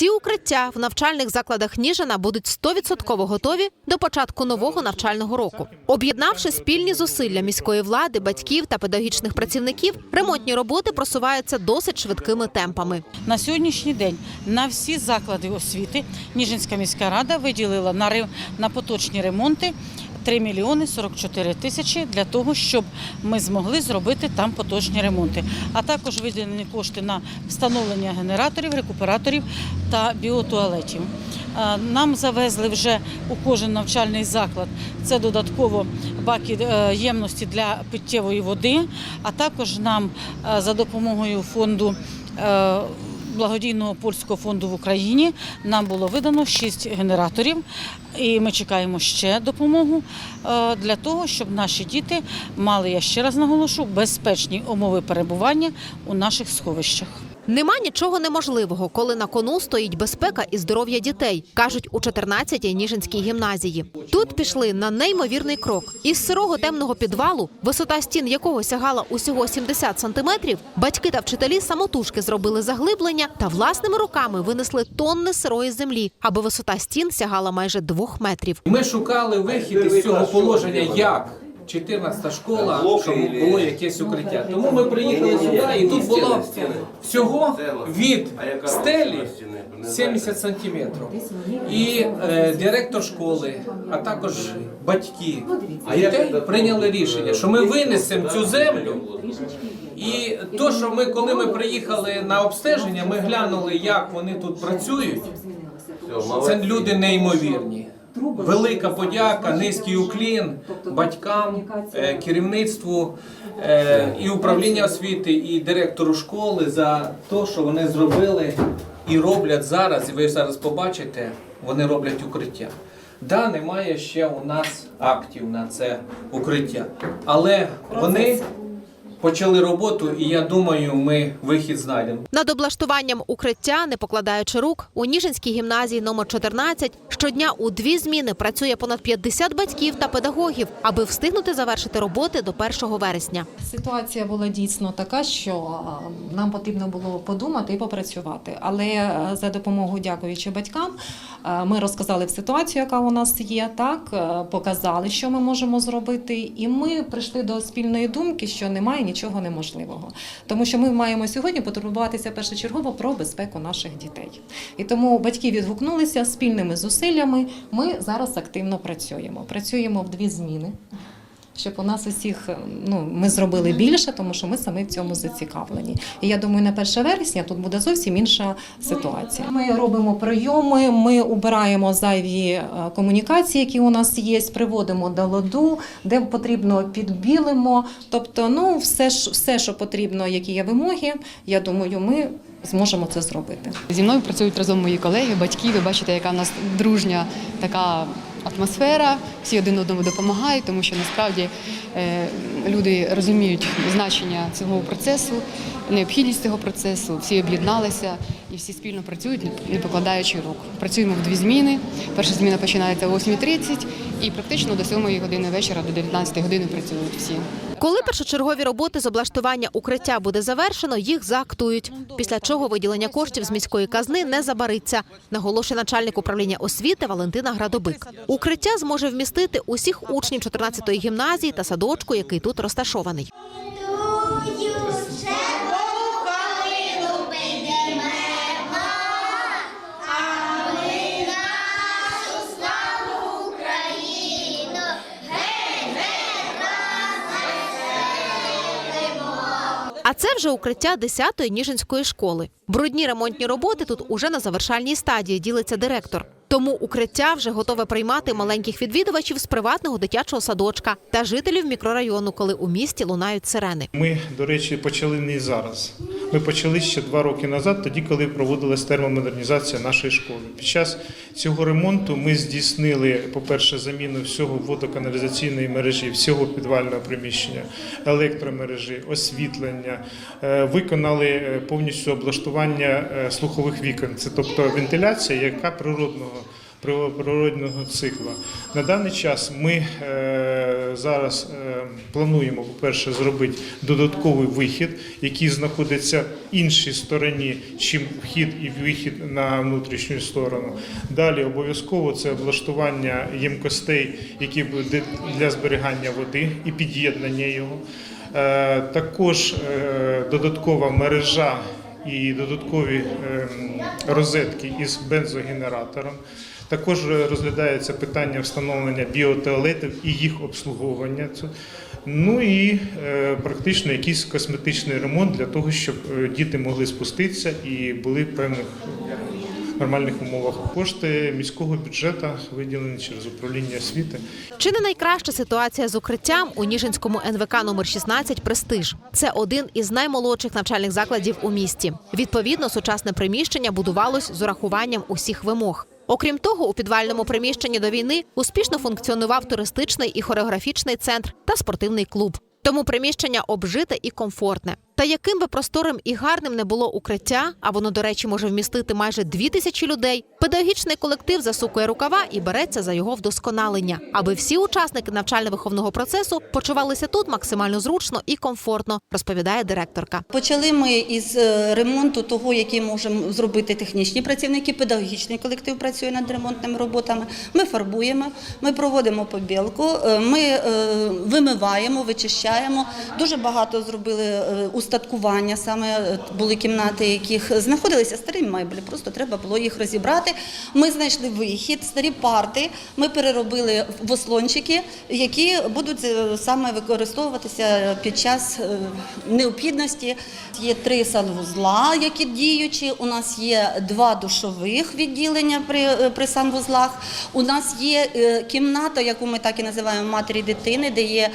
Всі укриття в навчальних закладах Ніжина будуть 100% готові до початку нового навчального року. Об'єднавши спільні зусилля міської влади, батьків та педагогічних працівників, ремонтні роботи просуваються досить швидкими темпами. На сьогоднішній день на всі заклади освіти Ніжинська міська рада виділила на, поточні ремонти 3 мільйони 44 тисячі для того, щоб ми змогли зробити там поточні ремонти. А також виділені кошти на встановлення генераторів, рекуператорів та біотуалетів. Е, Нам завезли вже у кожен навчальний заклад. Це додатково баки е, ємності для питтєвої води, а також нам е, за допомогою фонду. Благодійного польського фонду в Україні нам було видано 6 генераторів, і ми чекаємо ще допомогу е, для того, щоб наші діти мали, я ще раз наголошу, безпечні умови перебування у наших сховищах. Нема нічого неможливого, коли на кону стоїть безпека і здоров'я дітей, кажуть у 14-й Ніжинській гімназії. Тут пішли на неймовірний крок. Із сирого темного підвалу, висота стін якого сягала усього 70 сантиметрів, батьки та вчителі самотужки зробили заглиблення та власними руками винесли тонни сирої землі, аби висота стін сягала майже двох метрів. Ми шукали вихід із цього положення, як 14 школа, щоб було якесь укриття. Тому ми приїхали сюди, і тут було всього від стелі 70 сантиметрів. І е, директор школи, а також батьки дітей прийняли рішення, що ми винесемо цю землю. І то, що ми, коли ми приїхали на обстеження, ми глянули, як вони тут працюють. Це люди неймовірні. Велика подяка, низький уклін батькам, е, керівництву е, і управління освіти, і директору школи за те, що вони зробили і роблять зараз. І ви зараз побачите, вони роблять укриття. Да, немає ще у нас актів на це укриття, але вони почали роботу, і я думаю, ми вихід знайдемо. Над облаштуванням укриття, не покладаючи рук, у Ніжинській гімназії номер 14 щодня у дві зміни працює понад 50 батьків та педагогів, аби встигнути завершити роботи до 1 вересня. Ситуація була дійсно така, що нам потрібно було подумати і попрацювати. Але е, за допомогою, дякуючи батькам, е, ми розказали ситуацію, яка у нас є, так е, показали, що ми можемо зробити, і ми прийшли до спільної думки, що немає нічого неможливого, тому що ми маємо сьогодні потурбуватися першочергово про безпеку наших дітей. І тому батьки відгукнулися спільними зусиллями. Ми зараз активно працюємо. Працюємо в дві зміни щоб у нас усіх ну ми зробили більше, тому що ми самі в цьому зацікавлені. І я думаю, на 1 вересня тут буде зовсім інша ситуація. Ми робимо прийоми, ми убираємо зайві е, комунікації, які у нас є, приводимо до ладу, де потрібно підбілимо. Тобто, ну все ж все, що потрібно, які є вимоги. Я думаю, ми зможемо це зробити. Зі мною працюють разом мої колеги, батьки. Ви бачите, яка в нас дружня така атмосфера. Всі один одному допомагають, тому що насправді е, люди розуміють значення цього процесу, необхідність цього процесу. Всі об'єдналися і всі спільно працюють, не покладаючи рук. Працюємо в дві зміни. Перша зміна починається о 8.30 і практично до 7 години вечора, до 19 години працюють всі. Коли першочергові роботи з облаштування укриття буде завершено, їх заактують. Після чого виділення коштів з міської казни не забариться, наголошує начальник управління освіти Валентина Градобик. Укриття зможе вмістити усіх учнів 14-ї гімназії та садочку, який тут розташований. А це вже укриття 10-ї Ніжинської школи. Брудні ремонтні роботи тут уже на завершальній стадії, ділиться директор. Тому укриття вже готове приймати маленьких відвідувачів з приватного дитячого садочка та жителів мікрорайону, коли у місті лунають сирени. Ми, до речі, почали не зараз. Ми почали ще два роки назад, тоді, коли проводилась термомодернізація нашої школи. Під час цього ремонту ми здійснили, по-перше, заміну всього водоканалізаційної мережі, всього підвального приміщення, електромережі, освітлення, Е, виконали е, повністю облаштування е, слухових вікон. Це тобто вентиляція, яка природного природного цикла. На даний час ми е, зараз е, плануємо, по-перше, зробити додатковий вихід, який знаходиться в іншій стороні, чим вхід і вихід на внутрішню сторону. Далі обов'язково це облаштування ємкостей, які будуть для зберігання води і під'єднання його. Е, Також додаткова мережа і додаткові ем, розетки із бензогенератором. Також розглядається питання встановлення біотуалетів і їх обслуговування. Ну і е, практично якийсь косметичний ремонт для того, щоб е, діти могли спуститися і були в певних нормальних умовах. Кошти міського бюджету виділені через управління освіти. Чи не найкраща ситуація з укриттям у Ніжинському НВК номер 16 Престиж. Це один із наймолодших навчальних закладів у місті. Відповідно, сучасне приміщення будувалось з урахуванням усіх вимог. Окрім того, у підвальному приміщенні до війни успішно функціонував туристичний і хореографічний центр та спортивний клуб. Тому приміщення обжите і комфортне. Та яким би просторим і гарним не було укриття, а воно, до речі, може вмістити майже дві тисячі людей. Педагогічний колектив засукує рукава і береться за його вдосконалення, аби всі учасники навчально-виховного процесу почувалися тут максимально зручно і комфортно, розповідає директорка. Почали ми із е, ремонту того, який можемо зробити технічні працівники. Педагогічний колектив працює над ремонтними роботами. Ми фарбуємо, ми проводимо побілку, е, ми е, вимиваємо, вичищаємо. Дуже багато зробили е, устаткування. Саме е, були кімнати, яких знаходилися старі меблі. Просто треба було їх розібрати. Ми знайшли вихід, старі парти. Ми переробили в ослончики, які будуть е, саме використовуватися під час е, необхідності. Є три санвузла, які діючі. У нас є два душових відділення при, при санвузлах. У нас є кімната, яку ми так і називаємо матері дитини, де є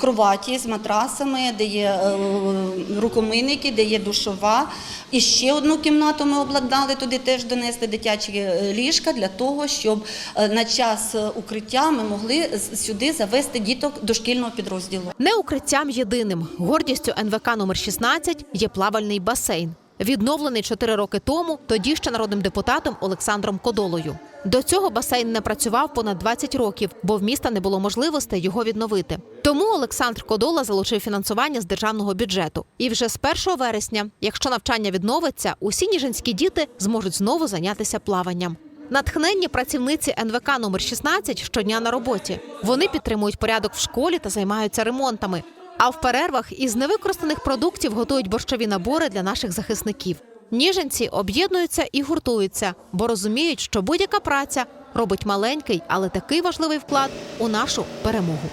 кроваті з матрасами, де є рукомийники, де є душова. І ще одну кімнату ми обладнали, туди теж донесли дитячі е, ліжка для того, щоб е, на час е, укриття ми могли сюди завести діток дошкільного підрозділу. Не укриттям єдиним. Гордістю НВК номер 16 є плавальний басейн. Відновлений чотири роки тому, тоді ще народним депутатом Олександром Кодолою. До цього басейн не працював понад 20 років, бо в міста не було можливостей його відновити. Тому Олександр Кодола залучив фінансування з державного бюджету. І вже з 1 вересня, якщо навчання відновиться, усі ніжинські діти зможуть знову зайнятися плаванням. Натхненні працівниці НВК номер 16 щодня на роботі. Вони підтримують порядок в школі та займаються ремонтами. А в перервах із невикористаних продуктів готують борщові набори для наших захисників. Ніженці об'єднуються і гуртуються, бо розуміють, що будь-яка праця робить маленький, але такий важливий вклад у нашу перемогу.